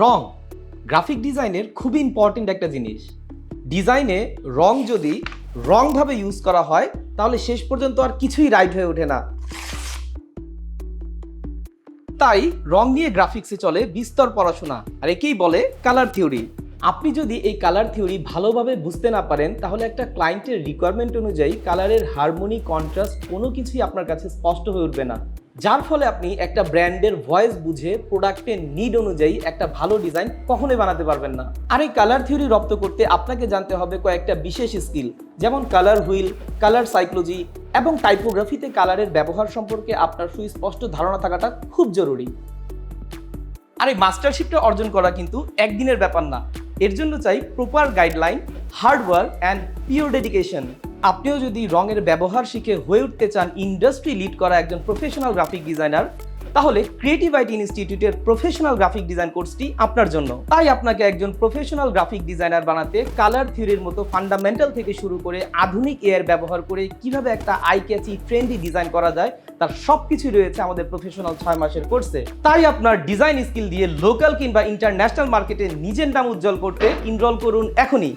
রং। Graphic ডিজাইনের খুবই important একটা জিনিস। ডিজাইনে রং যদি রংভাবে ইউজ করা হয়, তাহলে শেষ পর্যন্ত আর কিছুই রাইট হয়ে ওঠে না। তাই রং নিয়ে গ্রাফিক্সে চলে বিস্তর পড়াশোনা, আর একেই বলে কালার থিওরি আপনি যদি এই কালার থিওরি ভালোভাবে বুঝতে না পারেন, তাহলে একটা ক্লায়েন্টের রিকোয়ারমেন্ট অনুযায়ী কালারের হারমোনি কন্ট্রাস্ট কোনো কিছুই আপনার কাছে স্পষ্ট হয়ে উঠবে না। যার ফলে আপনি একটা ব্র্যান্ডের ভয়েস বুঝে প্রোডাক্টের নিড অনুযায়ী একটা ভালো ডিজাইন কখনোই বানাতে পারবেন না। আর এই কালার থিওরি রপ্ত করতে আপনাকে জানতে হবে কয়েকটা বিশেষ স্কিল যেমন কালার হুইল কালার সাইকোলজি এবং টাইপোগ্রাফিতে কালারের ব্যবহার সম্পর্কে আপনার সুস্পষ্ট ধারণা থাকাটা খুব জরুরি। আর এই মাস্টারশিপটা অর্জন করা কিন্তু একদিনের ব্যাপার না। এর জন্য চাই proper guideline hard work and pure dedication আপনিও যদি রঙের ব্যবহার শিখে হয়ে উঠতে চান ইন্ডাস্ট্রি লিড করা একজন প্রফেশনাল গ্রাফিক ডিজাইনার তাহলে ক্রিয়েটিভ আইটি ইনস্টিটিউটের প্রফেশনাল গ্রাফিক ডিজাইন কোর্সটি আপনার জন্য। তাই আপনাকে একজন প্রফেশনাল গ্রাফিক ডিজাইনার বানাতে কালার থিওরির মতো ফান্ডামেন্টাল থেকে শুরু করে আধুনিক এয়ার ব্যবহার করে কীভাবে একটা আই ক্যাচি ট্রেন্ডি ডিজাইন করা যায়, তার সব কিছু রয়েছে আমাদের প্রফেশনাল ছয় মাসের কোর্সে তাই আপনার ডিজাইন স্কিল দিয়ে লোকাল কিংবা ইন্টারন্যাশনাল মার্কেটে নিজের নাম উজ্জ্বল করতে ইনরোল করুন এখনই।